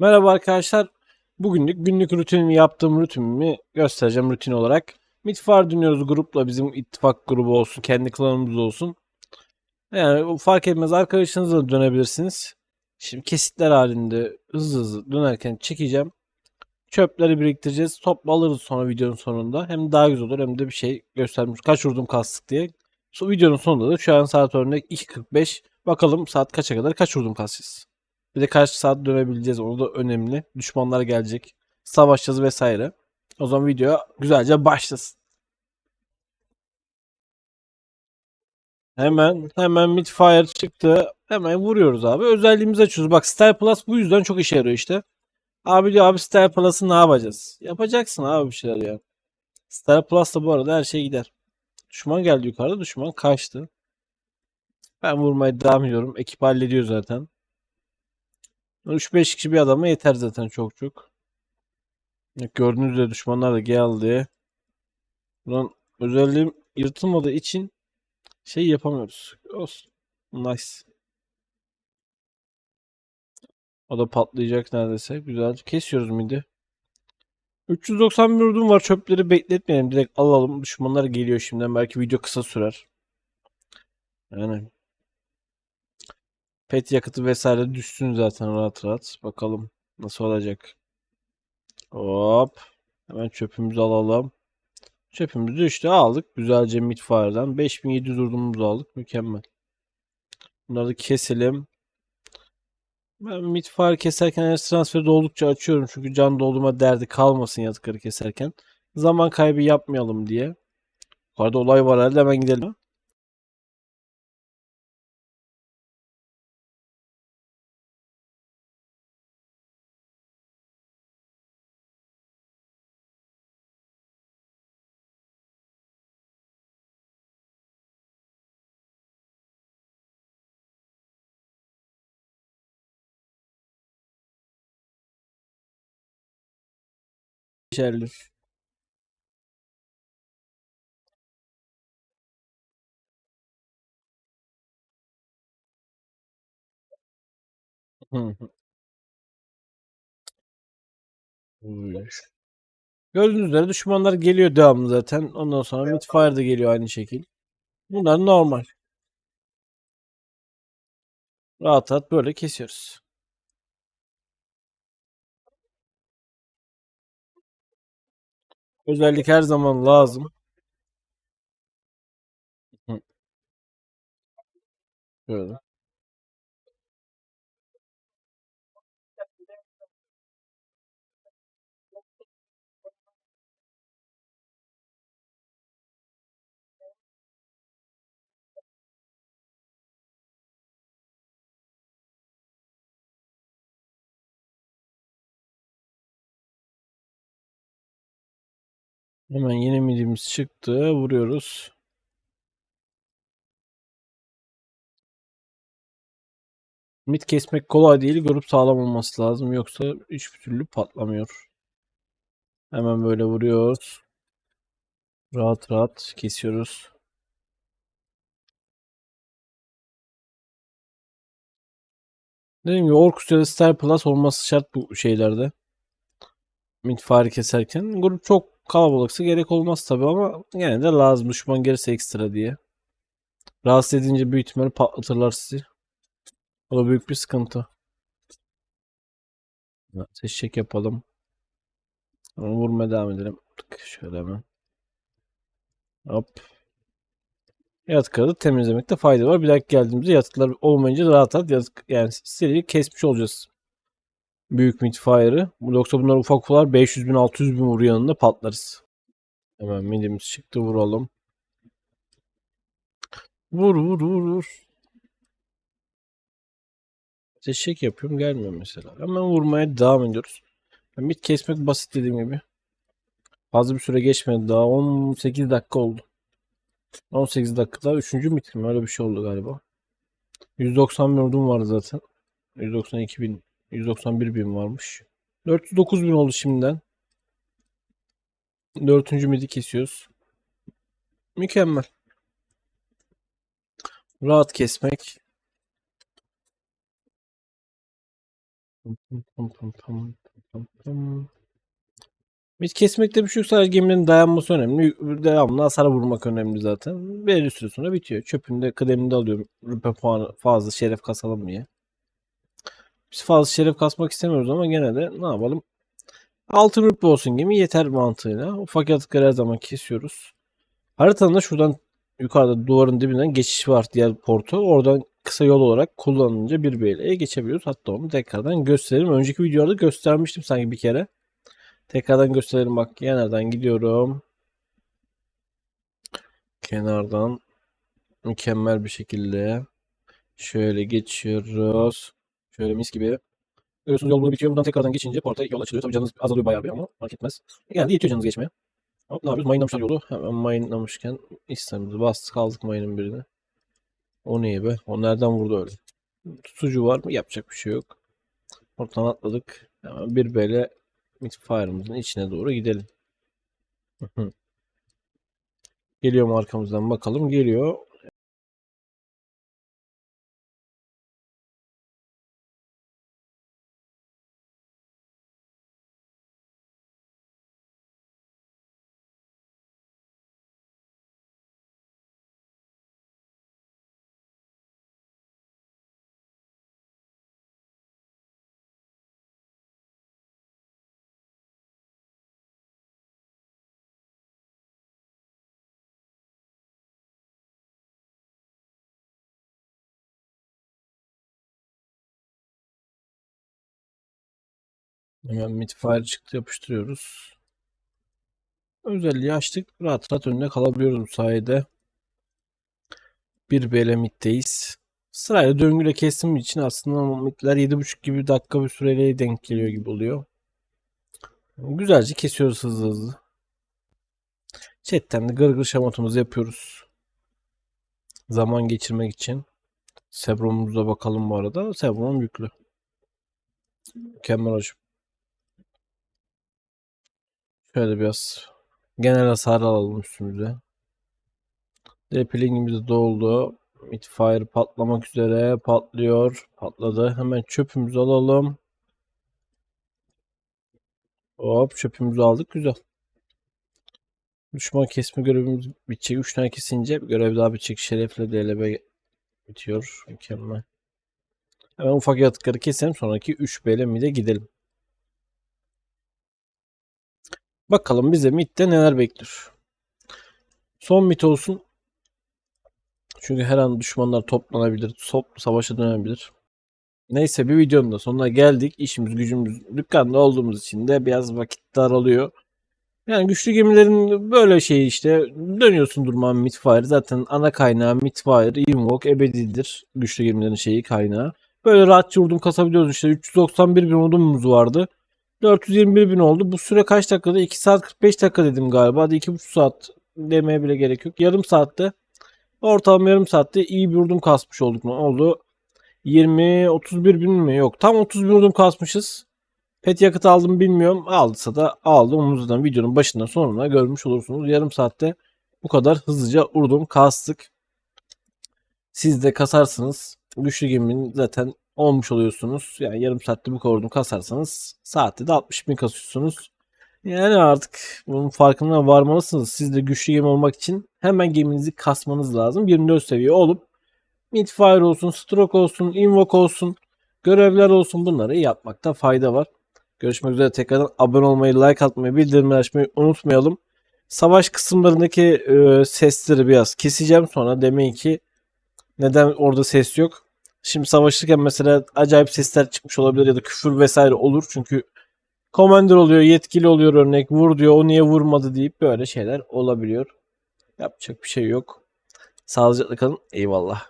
Merhaba arkadaşlar. Bugünlük günlük rutinimi yaptığım rutinimi göstereceğim rutin olarak. Midfar dönüyoruz grupla bizim ittifak grubu olsun, kendi klanımız olsun. Yani fark etmez arkadaşınızla da dönebilirsiniz. Şimdi kesitler halinde hızlı hızlı dönerken çekeceğim. Çöpleri biriktireceğiz. Topla alırız sonra videonun sonunda. Hem daha güzel olur hem de bir şey göstermiş. Kaç vurdum kastık diye. So, videonun sonunda da şu an saat örnek 2.45. Bakalım saat kaça kadar kaç vurdum kasacağız. Bir de kaç saat dönebileceğiz onu da önemli. Düşmanlar gelecek. Savaşacağız vesaire. O zaman video güzelce başlasın. Hemen hemen midfire çıktı. Hemen vuruyoruz abi. Özelliğimizi açıyoruz. Bak Star Plus bu yüzden çok işe yarıyor işte. Abi diyor abi Star Plus'ı ne yapacağız? Yapacaksın abi bir şeyler ya. Star Plus'ta bu arada her şey gider. Düşman geldi yukarıda. Düşman kaçtı. Ben vurmaya devam ediyorum. Ekip hallediyor zaten. 3-5 kişi bir adama yeter zaten çok çok. Gördüğünüz üzere düşmanlar da geldi. Buradan özelliğim yırtılmadığı için şey yapamıyoruz. Olsun. Nice. O da patlayacak neredeyse. Güzel. Kesiyoruz midi. 391 vurdum var. Çöpleri bekletmeyelim. Direkt alalım. Düşmanlar geliyor şimdiden. Belki video kısa sürer. Yani pet yakıtı vesaire düşsün zaten rahat rahat. Bakalım nasıl olacak. Hop. Hemen çöpümüzü alalım. Çöpümüzü düştü aldık. Güzelce midfire'dan. 5700 vurdumumuzu aldık. Mükemmel. Bunları da keselim. Ben midfire keserken enerji transferi de oldukça açıyorum. Çünkü can doldurma derdi kalmasın yatıkları keserken. Zaman kaybı yapmayalım diye. Bu arada olay var herhalde hemen gidelim. Geçerli. Hı. Gördüğünüz üzere düşmanlar geliyor devamlı zaten. Ondan sonra midfire de geliyor aynı şekil. Bunlar normal. Rahat rahat böyle kesiyoruz. Özellik her zaman lazım. Hı. Böyle. Hemen yeni midimiz çıktı. Vuruyoruz. Mid kesmek kolay değil. Grup sağlam olması lazım. Yoksa hiçbir türlü patlamıyor. Hemen böyle vuruyoruz. Rahat rahat kesiyoruz. Dediğim gibi Orkus ya da Star Plus olması şart bu şeylerde. Midfire keserken. Grup çok kalabalıksa gerek olmaz tabi ama gene de lazım. Düşman gelirse ekstra diye. Rahatsız edince büyük ihtimalle patlatırlar sizi. O da büyük bir sıkıntı. Ateş çek yapalım. Ama vurmaya devam edelim. Şöyle hemen. Hop. Yatıkları temizlemekte fayda var. Bir dahaki geldiğimizde yatıklar olmayınca rahat rahat yatık, yani seriyi kesmiş olacağız. Büyük midfire'ı. Yoksa bunlar ufak ufaklar 500 bin 600 bin vur yanında patlarız. Hemen midimiz çıktı vuralım. Vur vur vur vur. Teşek yapıyorum gelmiyor mesela. Hemen vurmaya devam ediyoruz. Yani mid kesmek basit dediğim gibi. Fazla bir süre geçmedi daha. 18 dakika oldu. 18 dakikada 3. bitim öyle bir şey oldu galiba. 190 bin ordum var zaten. 192 bin, 191 bin varmış. 409 bin oldu şimdiden. 4. midi kesiyoruz. Mükemmel. Rahat kesmek. Biz kesmekte bir şey yok. Sadece geminin dayanması önemli. Devamlı hasar vurmak önemli zaten. Belirli süre sonra bitiyor. Çöpünde kıdemini de alıyorum. Rüpe puanı fazla şeref kasalım diye. Biz fazla şeref kasmak istemiyoruz ama gene de ne yapalım. Altın rüpe olsun gemi yeter mantığıyla. Ufak yatıkları her zaman kesiyoruz. Haritanın da şuradan yukarıda duvarın dibinden geçiş var diğer portu. Oradan kısa yol olarak kullanınca bir BL'ye geçebiliyoruz. Hatta onu tekrardan gösterelim. Önceki videoda göstermiştim sanki bir kere. Tekrardan gösterelim bak. Kenardan gidiyorum. Kenardan mükemmel bir şekilde şöyle geçiyoruz. Şöyle mis gibi. Görüyorsunuz yol burada bitiyor. Buradan tekrardan geçince porta yol açılıyor. Tabii canınız azalıyor bayağı bir ama fark etmez. Geldi yetiyor canınız geçmeye. Hop ne yapıyoruz? Mayınlamışlar yolu. Hemen mayınlamışken İstanbul'da bastık aldık mayının birini. O neye be? O nereden vurdu öyle? Tutucu var mı? Yapacak bir şey yok. Oradan atladık. Hemen bir böyle Midfire'ımızın içine doğru gidelim. Geliyor mu arkamızdan bakalım. Geliyor. Hemen Midfire çıktı yapıştırıyoruz. Özelliği açtık. Rahat rahat önüne kalabiliyoruz bu sayede. Bir BL middeyiz. Sırayla döngüyle kestim için aslında midler 7.5 gibi dakika bir süreyle denk geliyor gibi oluyor. Güzelce kesiyoruz hızlı hızlı. Chatten de gırgır şamatımızı yapıyoruz. Zaman geçirmek için. Sebrom'umuza bakalım bu arada. Sebrom yüklü. Mükemmel hocam. Şöyle biraz genel hasar alalım üstümüze. Deplingimiz doldu. Midfire patlamak üzere. Patlıyor. Patladı. Hemen çöpümüzü alalım. Hop çöpümüzü aldık. Güzel. Düşman kesme görevimiz bitecek. 3 tane kesince bir görev daha bitecek. Şerefle DLB bitiyor. Mükemmel. Hemen ufak yaratıkları keselim. Sonraki 3 BL mid'e gidelim. Bakalım bize mid'de neler bekliyor. Son mid olsun. Çünkü her an düşmanlar toplanabilir. Top savaşa dönebilir. Neyse bir videonun da sonuna geldik. İşimiz gücümüz dükkanda olduğumuz için de biraz vakit daralıyor. Yani güçlü gemilerin böyle şeyi işte dönüyorsun durmadan Midfire. Zaten ana kaynağı Midfire, Invoke ebedidir. Güçlü gemilerin şeyi kaynağı. Böyle rahatça vurdum kasabiliyoruz işte. 391 bin odumumuz vardı. 421 bin oldu. Bu süre kaç dakikada? 2 saat 45 dakika dedim galiba. Hadi 2,5 saat demeye bile gerek yok. Yarım saatte ortalama yarım saatte iyi bir vurdum kasmış olduk. Ne oldu? 20 31 bin mi? Yok. Tam 30 bin vurdum kasmışız. Pet yakıt aldım bilmiyorum. Aldıysa da aldım. Omuzdan videonun başından sonuna görmüş olursunuz. Yarım saatte bu kadar hızlıca vurdum kastık. Siz de kasarsınız. Güçlü geminin zaten olmuş oluyorsunuz. Yani yarım saatte bu vurdum kasarsanız saatte de 60 bin kasıyorsunuz. Yani artık bunun farkına varmalısınız. Siz de güçlü gemi olmak için hemen geminizi kasmanız lazım. 24 seviye olup Midfire olsun, Stroke olsun, Invoke olsun, görevler olsun bunları yapmakta fayda var. Görüşmek üzere tekrardan abone olmayı, like atmayı, bildirimleri açmayı unutmayalım. Savaş kısımlarındaki e, sesleri biraz keseceğim sonra demeyin ki neden orada ses yok. Şimdi savaşırken mesela acayip sesler çıkmış olabilir ya da küfür vesaire olur. Çünkü commander oluyor, yetkili oluyor örnek vur diyor o niye vurmadı deyip böyle şeyler olabiliyor. Yapacak bir şey yok. Sağlıcakla kalın. Eyvallah.